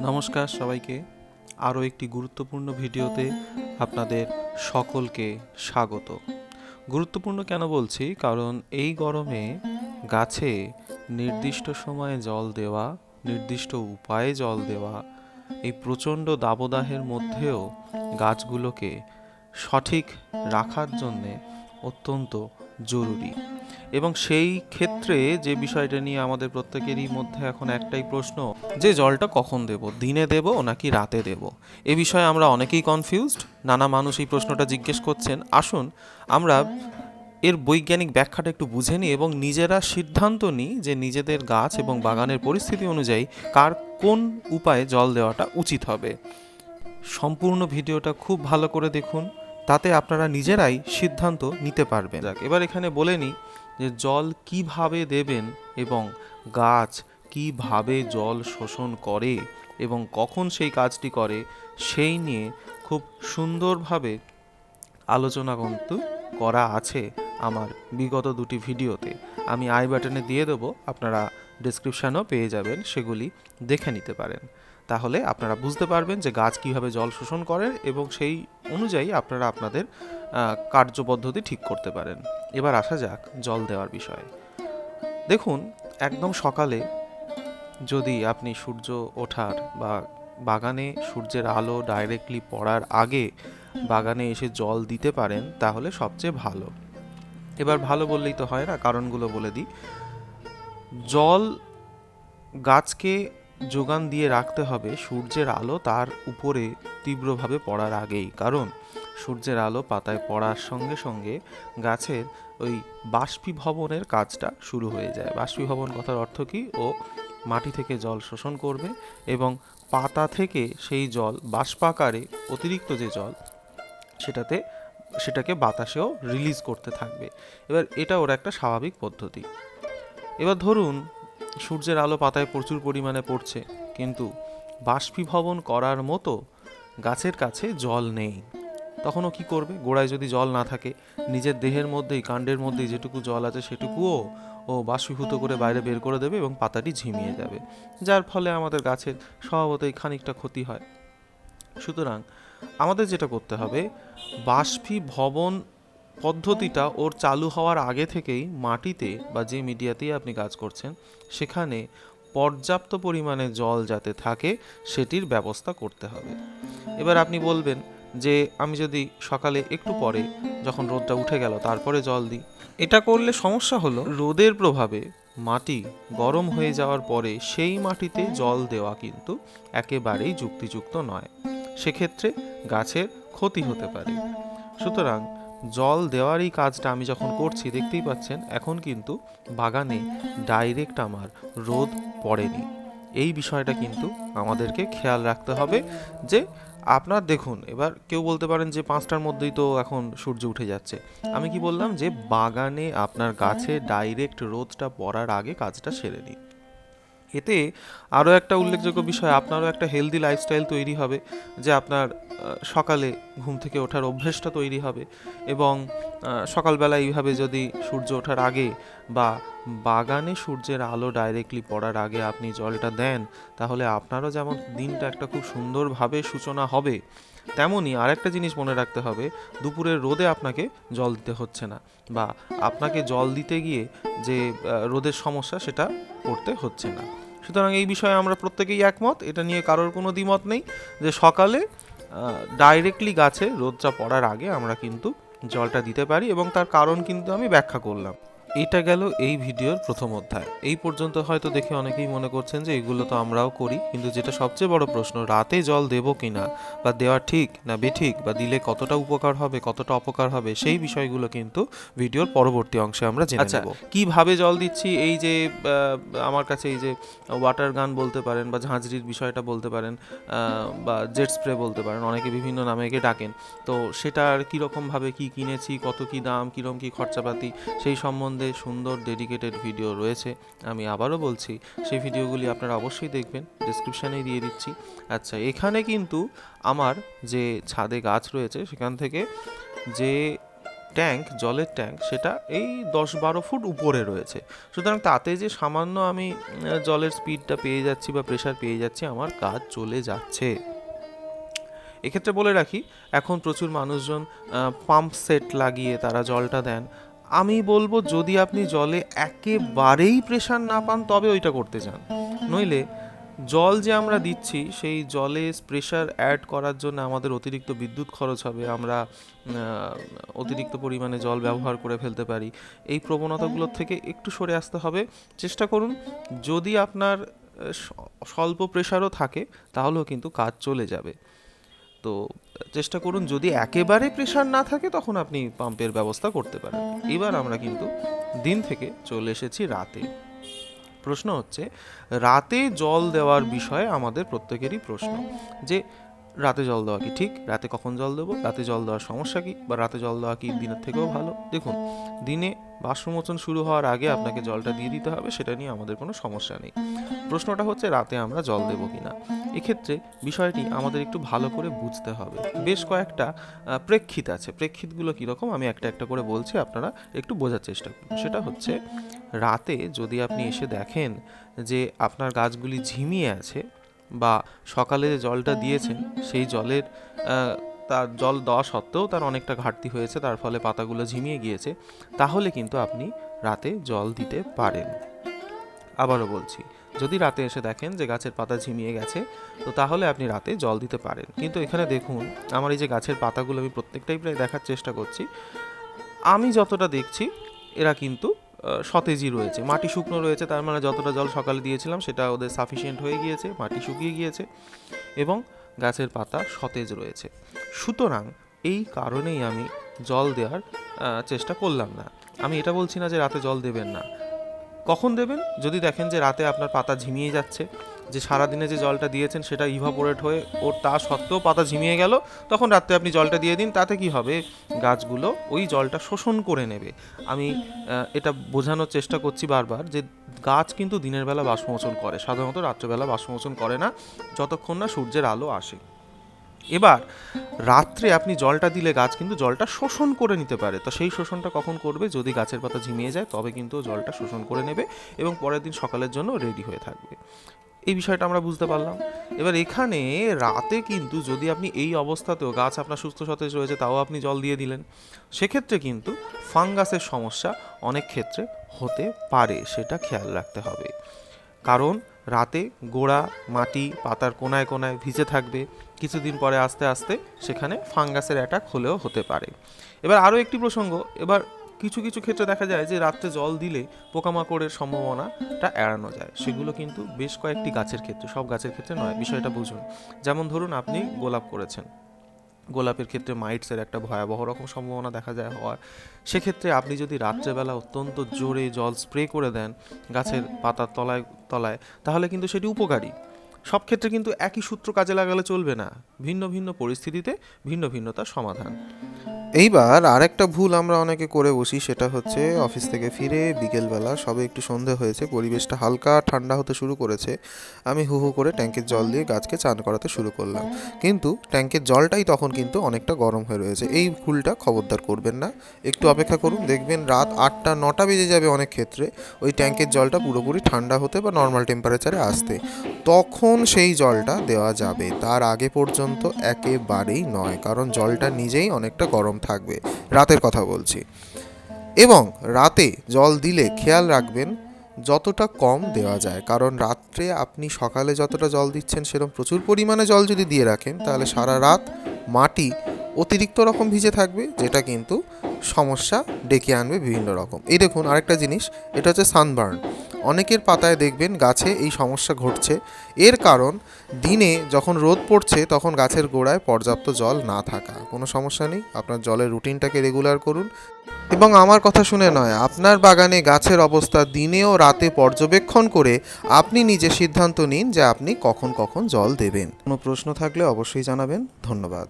নমস্কার সবাইকে। আরও একটি গুরুত্বপূর্ণ ভিডিওতে আপনাদের সকলকে স্বাগত। গুরুত্বপূর্ণ কেন বলছি? কারণ এই গরমে গাছে নির্দিষ্ট সময়ে জল দেওয়া, নির্দিষ্ট উপায়ে জল দেওয়া, এই প্রচণ্ড দাবদাহের মধ্যেও গাছগুলোকে সঠিক রাখার জন্যে অত্যন্ত জরুরি। এবং সেই ক্ষেত্রে যে বিষয়টা নিয়ে আমাদের প্রত্যেকেরই মধ্যে এখন একটাই প্রশ্ন, যে জলটা কখন দেব? দিনে দেব নাকি রাতে দেব? এ বিষয়ে আমরা অনেকেই কনফিউজড নানা মানুষ এই প্রশ্নটা জিজ্ঞেস করছেন। আসুন, আমরা এর বৈজ্ঞানিক ব্যাখ্যাটা একটু বুঝে নিই এবং নিজেরা সিদ্ধান্ত নিই যে নিজেদের গাছ এবং বাগানের পরিস্থিতি অনুযায়ী কার কোন উপায়ে জল দেওয়াটা উচিত হবে। সম্পূর্ণ ভিডিওটা খুব ভালো করে দেখুন। তাতে আপনারা নিজেরাই সিদ্ধান্ত নিতে পারবেন। এবার এখানে বলে নিই যে জল কীভাবে দেবেন এবং গাছ কীভাবে জল শোষণ করে এবং কখন সেই কাজটি করে, সেই নিয়ে খুব সুন্দরভাবে আলোচনা কিন্তু করা আছে আমার বিগত দুটি ভিডিওতে। আমি আই বাটনে দিয়ে দেবো, আপনারা ডিসক্রিপশানেও পেয়ে যাবেন, সেগুলি দেখে নিতে পারেন। তাহলে আপনারা বুঝতে পারবেন যে গাছ কীভাবে জল শোষণ করে এবং সেই অনুযায়ী আপনারা আপনাদের কার্যপদ্ধতি ঠিক করতে পারেন। এবার আসা যাক জল দেওয়ার বিষয়ে। দেখুন, একদম সকালে যদি আপনি সূর্য ওঠার বা বাগানে সূর্যের আলো ডাইরেক্টলি পড়ার আগে বাগানে এসে জল দিতে পারেন, তাহলে সবচেয়ে ভালো। এবার ভালো বললেই তো হয় না, কারণগুলো বলে দিই। জল গাছকে যোগান দিয়ে রাখতে হবে সূর্যের আলো তার উপরে তীব্রভাবে পড়ার আগেই। কারণ সূর্যের আলো পাতায় পড়ার সঙ্গে সঙ্গে গাছের ওই বাষ্পীভবনের কাজটা শুরু হয়ে যায়। বাষ্পীভবন কথার অর্থ কী? ও মাটি থেকে জল শোষণ করবে এবং পাতা থেকে সেই জল বাষ্পাকারে অতিরিক্ত যে জল, সেটাতে, সেটাকে বাতাসেও রিলিজ করতে থাকবে। এবার এটা ওর একটা স্বাভাবিক পদ্ধতি। এবার ধরুন সূর্যের আলো পাতায় প্রচুর পরিমাণে পড়ছে, কিন্তু বাষ্পীভবন করার মতো গাছের কাছে জল নেই। তখনও কি করবে? গোড়ায় যদি জল না থাকে, নিজের দেহের মধ্যেই, কাণ্ডের মধ্যেই যেটুকু জল আছে সেটুকুও ও বাষ্পীভূত করে বাইরে বের করে দেবে এবং পাতাটি ঝিমিয়ে যাবে। যার ফলে আমাদের গাছের স্বভাবতই খানিকটা ক্ষতি হয়। সুতরাং আমাদের যেটা করতে হবে, বাষ্পীভবন পদ্ধতিটা ওর চালু হওয়ার আগে থেকেই মাটিতে বা যে মিডিয়াতেই আপনি কাজ করছেন, সেখানে পর্যাপ্ত পরিমাণে জল যাতে থাকে, সেটির ব্যবস্থা করতে হবে। এবার আপনি বলবেন যে, আমি যদি সকালে একটু পরে যখন রোদটা উঠে গেল, তারপরে জল দিই। এটা করলে সমস্যা হলো, রোদের প্রভাবে মাটি গরম হয়ে যাওয়ার পরে সেই মাটিতে জল দেওয়া কিন্তু একেবারেই যুক্তিযুক্ত নয়। সেক্ষেত্রে গাছের ক্ষতি হতে পারে। সুতরাং জল দেওয়ার এই কাজটা আমি যখন করছি, দেখতেই পাচ্ছেন, এখন কিন্তু বাগানে ডাইরেক্ট আমার রোদ পড়েনি। এই বিষয়টা কিন্তু আমাদেরকে খেয়াল রাখতে হবে যে, আপনার দেখুন, এবার কেউ বলতে পারেন যে পাঁচটার মধ্যেই তো এখন সূর্য উঠে যাচ্ছে। আমি কি বললাম যে, বাগানে আপনার গাছে ডাইরেক্ট রোদটা পড়ার আগে কাজটা সেরে নিন। এতে আরও একটা উল্লেখযোগ্য বিষয়, আপনারও একটা হেলদি লাইফস্টাইল তৈরি হবে, যে আপনার সকালে ঘুম থেকে ওঠার অভ্যেসটা তৈরি হবে এবং সকালবেলা এইভাবে যদি সূর্য ওঠার আগে বা বাগানে সূর্যের আলো ডাইরেক্টলি পড়ার আগে আপনি জলটা দেন, তাহলে আপনারও যেমন দিনটা একটা খুব সুন্দরভাবে সূচনা হবে, তেমনই আরেকটা জিনিস মনে রাখতে হবে, দুপুরের রোদে আপনাকে জল দিতে হচ্ছে না বা আপনাকে জল দিতে গিয়ে যে রোদের সমস্যা সেটা পড়তে হচ্ছে না। সুতরাং এই বিষয়ে আমরা প্রত্যেকেই একমত। এটা নিয়ে কারোর কোনো দ্বিমত নেই যে সকালে ডাইরেক্টলি গাছে রোদটা পড়ার আগে আমরা কিন্তু জলটা দিতে পারি এবং তার কারণ কিন্তু আমি ব্যাখ্যা করলাম। এটা গেল এই ভিডিওর প্রথম অধ্যায়। এই পর্যন্ত হয়তো দেখে অনেকেই মনে করছেন যে এগুলো তো আমরাও করি কিন্তু যেটা সবচেয়ে বড় প্রশ্ন রাতে জল দেবো কিনা? বা দেওয়া ঠিক না বেঠিক? বা দিলে কতটা উপকার হবে কতটা অপকার হবে? সেই বিষয়গুলো কিন্তু ভিডিওর পরবর্তী অংশে আমরা জেনে আচ্ছা, নেব। কীভাবে জল দিচ্ছি? এই যে আমার কাছে এই যে ওয়াটার গান বলতে পারেন বা ঝাঁঝরির বিষয়টা বলতে পারেন বা জেট স্প্রে বলতে পারেন অনেকে বিভিন্ন নামে একে ডাকেন। তো সেটার কীরকমভাবে কী কিনেছি কত কী দাম কীরকম কী খরচাপাতি সেই সম্বন্ধে সুন্দর ডেডিকেটেড ভিডিও রয়েছে। আমি আবারও বলছি, সেই ভিডিওগুলি আপনারা অবশ্যই দেখবেন ডিসক্রিপশানেই দিয়ে দিচ্ছি। আচ্ছা এখানে কিন্তু আমার যে ছাদে গাছ রয়েছে, সেখান থেকে যে ট্যাঙ্ক জলের ট্যাঙ্ক সেটা এই দশ বারো ফুট উপরে রয়েছে। সুতরাং তাতে যে সামান্য আমি জলের স্পিডটা পেয়ে যাচ্ছি বা প্রেশার পেয়ে যাচ্ছি, আমার কাজ চলে যাচ্ছে। এক্ষেত্রে বলে রাখি, এখন প্রচুর মানুষজন পাম্প সেট লাগিয়ে তারা জলটা দেন। আমি বলব যদি আপনি জলে একেবারেই প্রেশার না পান, তবে ওইটা করতে চান। নইলে জল যে আমরা দিচ্ছি, সেই জলে প্রেশার অ্যাড করার জন্য আমাদের অতিরিক্ত বিদ্যুৎ খরচ হবে। আমরা অতিরিক্ত পরিমাণে জল ব্যবহার করে ফেলতে পারি। এই প্রবণতাগুলোর থেকে একটু সরে আসতে হবে। চেষ্টা করুন, যদি আপনার স্বল্প প্রেশারও থাকে, তাহলেও কিন্তু কাজ চলে যাবে। তো চেষ্টা করুন, যদি একেবারে প্রেশার না থাকে, তখন আপনি পাম্পের ব্যবস্থা করতে পারেন। এবার আমরা কিন্তু দিন থেকে চলে এসেছি রাতে। প্রশ্ন হচ্ছে, রাতে জল দেওয়ার বিষয়ে আমাদের প্রত্যেকেরই প্রশ্ন। যে রাতে জল দেওয়া কি ঠিক? রাতে কখন জল দেবো? রাতে জল দেওয়ার সমস্যা কি? বা রাতে জল দেওয়া কি দিনের থেকেও ভালো? দেখুন, দিনে বাষ্পমোচন শুরু হওয়ার আগে আপনাকে জলটা দিয়ে দিতে হবে, সেটা নিয়ে আমাদের কোনো সমস্যা নেই। প্রশ্নটা হচ্ছে, রাতে আমরা জল দেবো কিনা? এক্ষেত্রে বিষয়টি আমাদের একটু ভালো করে বুঝতে হবে। বেশ কয়েকটা প্রেক্ষিত আছে। প্রেক্ষিতগুলো কীরকম? আমি একটা একটা করে বলছি, আপনারা একটু বোঝার চেষ্টা করুন। সেটা হচ্ছে, রাতে যদি আপনি এসে দেখেন যে আপনার গাছগুলি ঝিমিয়ে আছে বা সকালে যে জলটা দিয়েছেন, সেই জলের তার জল দেওয়া সত্ত্বেও তার অনেকটা ঘাটতি হয়েছে, তার ফলে পাতাগুলো ঝিমিয়ে গিয়েছে। তাহলে কিন্তু আপনি রাতে জল দিতে পারেন। আবারও বলছি, যদি রাতে এসে দেখেন যে গাছের পাতা ঝিমিয়ে গেছে, তো তাহলে আপনি রাতে জল দিতে পারেন। কিন্তু এখানে দেখুন, আমার এই যে গাছের পাতাগুলো আমি প্রত্যেকটাই প্রায় দেখার চেষ্টা করছি। আমি যতটা দেখছি, এরা কিন্তু সতেজই রয়েছে। মাটি শুকনো রয়েছে, তার মানে যতটা জল সকালে দিয়েছিলাম সেটা ওদের সাফিসিয়েন্ট হয়ে গিয়েছে, মাটি শুকিয়ে গিয়েছে এবং গাছের পাতা সতেজ রয়েছে। সুতরাং এই কারণেই আমি জল দেওয়ার চেষ্টা করলাম না। আমি এটা বলছি না যে রাতে জল দেবেন না। কখন দেবেন? যদি দেখেন যে রাতে আপনার পাতা ঝিমিয়ে যাচ্ছে, যে সারাদিনে যে জলটা দিয়েছেন সেটা ইভাপোরেট হয়ে ওর তা সত্ত্বেও পাতা ঝিমিয়ে গেল, তখন রাত্রে আপনি জলটা দিয়ে দিন, তাতে কি হবে? গাছগুলো ওই জলটা শোষণ করে নেবে। আমি এটা বোঝানোর চেষ্টা করছি বারবার যে গাছ কিন্তু দিনের বেলা বাষ্পমোচন করে, সাধারণত রাত্রেবেলা বাষ্পমোচন করে না, যতক্ষণ না সূর্যের আলো আসে। এবার, রাত্রে আপনি জলটা দিলে গাছ কিন্তু জলটা শোষণ করে নিতে পারে। তো সেই শোষণটা কখন করবে? যদি গাছের পাতা ঝিমিয়ে যায়, তবে কিন্তু জলটা শোষণ করে নেবে এবং পরের দিন সকালের জন্য রেডি হয়ে থাকবে। এই বিষয়টা আমরা বুঝতে পারলাম। এবার এখানে রাতে কিন্তু যদি আপনি এই অবস্থাতেও গাছ আপনার সুস্থ সতেজ রয়েছে, তাও আপনি জল দিয়ে দিলেন। সেক্ষেত্রে কিন্তু ফাঙ্গাসের সমস্যা অনেক ক্ষেত্রে হতে পারে, সেটা খেয়াল রাখতে হবে। কারণ রাতে গোড়া, মাটি, পাতার কোনায় কোনায় ভিজে থাকবে। কিছুদিন পরে আস্তে আস্তে সেখানে ফাঙ্গাসের অ্যাটাক হলেও হতে পারে। এবার আরও একটি প্রসঙ্গ, এবার কিছু কিছু ক্ষেত্রে দেখা যায় যে রাত্রে জল দিলে পোকামাকড়ের সম্ভাবনাটা এড়ানো যায়। সেগুলো কিন্তু বেশ কয়েকটি গাছের ক্ষেত্রে, সব গাছের ক্ষেত্রে নয়, বিষয়টা বুঝুন। যেমন ধরুন আপনি গোলাপ করেছেন। গোলাপের ক্ষেত্রে মাইটসের একটা ভয়াবহ রকম সম্ভাবনা দেখা যায় হওয়ার। সেক্ষেত্রে আপনি যদি রাত্রেবেলা অত্যন্ত জোরে জল স্প্রে করে দেন গাছের পাতার তলায় তলায়, তাহলে কিন্তু সেটি উপকারী। সব ক্ষেত্রে কিন্তু একই সূত্র কাজে লাগালে চলবে না। ভিন্ন ভিন্ন পরিস্থিতিতে ভিন্ন ভিন্নতার সমাধান। এইবার আরেকটা ভুল আমরা অনেকে করে বসি, সেটা হচ্ছে অফিস থেকে ফিরে বিকেলবেলা সবে একটু সন্ধে হয়েছে, পরিবেশটা হালকা ঠান্ডা হতে শুরু করেছে। আমি হু হু করে ট্যাঙ্কের জল দিয়ে গাছকে চান করাতে শুরু করলাম। কিন্তু ট্যাঙ্কের জলটাই তখন কিন্তু অনেকটা গরম হয়ে রয়েছে। এই ভুলটা খবরদার করবেন না। একটু অপেক্ষা করুন, দেখবেন রাত আটটা, নটা বেজে যাবে অনেক ক্ষেত্রে। ওই ট্যাঙ্কের জলটা পুরোপুরি ঠান্ডা হতে বা নর্মাল টেম্পারেচারে আসতে। তখন সেই জলটা দেওয়া যাবে। তার আগে পর্যন্ত একেবারেই নয়। কারণ জলটা নিজেই অনেকটা গরম থাকবে, রাতের কথা বলছি। এবং রাতে জল দিলে খেয়াল রাখবেন, যতটা কম দেওয়া যায়। কারণ রাত্রে আপনি সকালে যতটা জল দিচ্ছেন সেরকম প্রচুর পরিমাণে জল যদি দিয়ে রাখেন, তাহলে সারা রাত মাটি অতিরিক্ত রকম ভিজে থাকবে, যেটা কিন্তু সমস্যা ডেকে আনবে বিভিন্ন রকম। এই দেখুন আরেকটা জিনিস, এটা হচ্ছে সানবার্ন অনেকের পাতায় দেখবেন গাছে এই সমস্যা ঘটছে। এর কারণ, দিনে যখন রোদ পড়ছে তখন গাছের গোড়ায় পর্যাপ্ত জল না থাকা। কোনো সমস্যা নেই, আপনার জলের রুটিনটাকে রেগুলার করুন। এবং আমার কথা শুনে নয়, আপনার বাগানে গাছের অবস্থা দিনে ও রাতে পর্যবেক্ষণ করে আপনি নিজে সিদ্ধান্ত নিন যে আপনি কখন কখন জল দেবেন। কোনো প্রশ্ন থাকলে অবশ্যই জানাবেন। ধন্যবাদ।